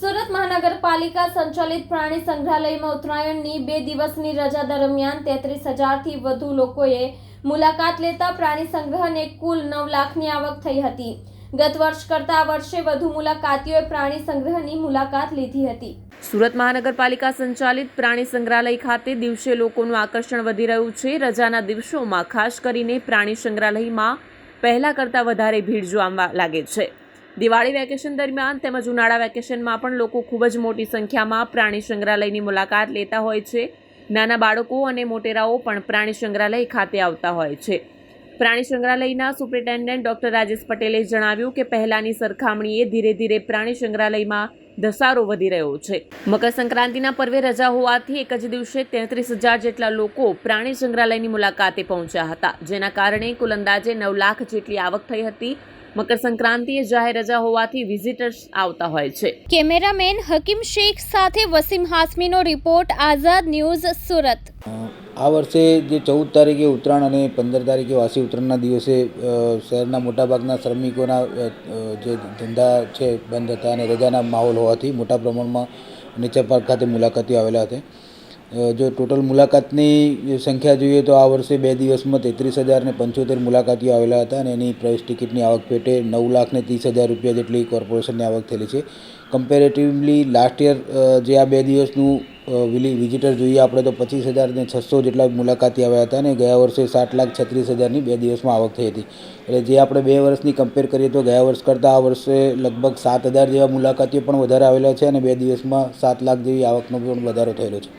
સુરત મહાનગરપાલિકા સંચાલિત પ્રાણી સંગ્રહાલયમાં ઉત્તરાયણની બે દિવસની રજા દરમિયાન તેત્રીસ હજારથી વધુ લોકોએ મુલાકાત લેતા પ્રાણી સંગ્રહને કુલ નવ લાખની આવક થઈ હતી. ગત વર્ષ કરતા આ વર્ષે વધુ મુલાકાતીઓએ પ્રાણી સંગ્રહની મુલાકાત લીધી હતી. સુરત મહાનગરપાલિકા સંચાલિત પ્રાણી સંગ્રહાલય ખાતે દિવસે લોકોનું આકર્ષણ વધી રહ્યું છે. રજાના દિવસોમાં ખાસ કરીને પ્રાણી સંગ્રહાલયમાં પહેલા કરતાં વધારે ભીડ જોવા લાગે છે. દિવાળી વેકેશન દરમિયાન તેમજ ઉનાળા વેકેશનમાં પણ લોકો ખૂબ જ મોટી સંખ્યામાં પ્રાણી સંગ્રહાલયની મુલાકાત લેતા હોય છે. નાના બાળકો અને મોટેરાઓ પણ પ્રાણી સંગ્રહાલય ખાતે આવતા હોય છે. પ્રાણી સંગ્રહાલયના સુપ્રિન્ટેન્ડન્ટ ડૉક્ટર રાજેશ પટેલે જણાવ્યું કે પહેલાંની સરખામણીએ ધીરે ધીરે પ્રાણી સંગ્રહાલયમાં ધસારો વધી રહ્યો છે. મકર સંક્રાંતિના પર્વે રજા હોવાથી એક જ દિવસે તેત્રીસ હજાર જેટલા લોકો પ્રાણી સંગ્રહાલયની મુલાકાતે પહોંચ્યા હતા, જેના કારણે કુલ અંદાજે નવ લાખ જેટલી આવક થઈ હતી. મકર સંક્રાંતિએ જાહેર રજા હોવાથી વિઝિટર્સ આવતા હોય છે. કેમેરામેન હકીમ શેખ સાથે વસીમ હાસમીનો રિપોર્ટ આઝાદ ન્યૂઝ સુરત. આ વર્ષે જે ચૌદ તારીખે ઉત્તરાયણ અને પંદર તારીખે વાસી ઉત્તરાયણના દિવસે શહેરના મોટાભાગના શ્રમિકોના જે ધંધા છે બંધ હતા અને રજાના માહોલ હોવાથી મોટા પ્રમાણમાં નીચે પાર્ક ખાતે મુલાકાતીઓ આવેલા હતા. જો ટોટલ મુલાકાતની સંખ્યા જોઈએ તો આ વર્ષે બે દિવસમાં તેત્રીસ હજાર ને પંચોતેર મુલાકાતીઓ આવેલા હતા અને એની પ્રવેશ ટિકિટની આવક પેટે નવ લાખ ને ત્રીસ હજાર રૂપિયા જેટલી કોર્પોરેશનની આવક થયેલી છે. કમ્પેરેટિવલી લાસ્ટ યર જે આ બે દિવસનું વિલી વિઝિટર જોઈએ આપણે તો પચીસ હજાર ને છસો જેટલા મુલાકાતી આવ્યા હતા અને ગયા વર્ષે સાત લાખ છત્રીસ હજારની બે દિવસમાં આવક થઈ હતી. એટલે જે આપણે બે વર્ષની કમ્પેર કરીએ તો ગયા વર્ષ કરતાં આ વર્ષે લગભગ સાત હજાર જેવા મુલાકાતીઓ પણ વધારે આવેલા છે અને બે દિવસમાં સાત લાખ જેવી આવકનો પણ વધારો થયેલો છે.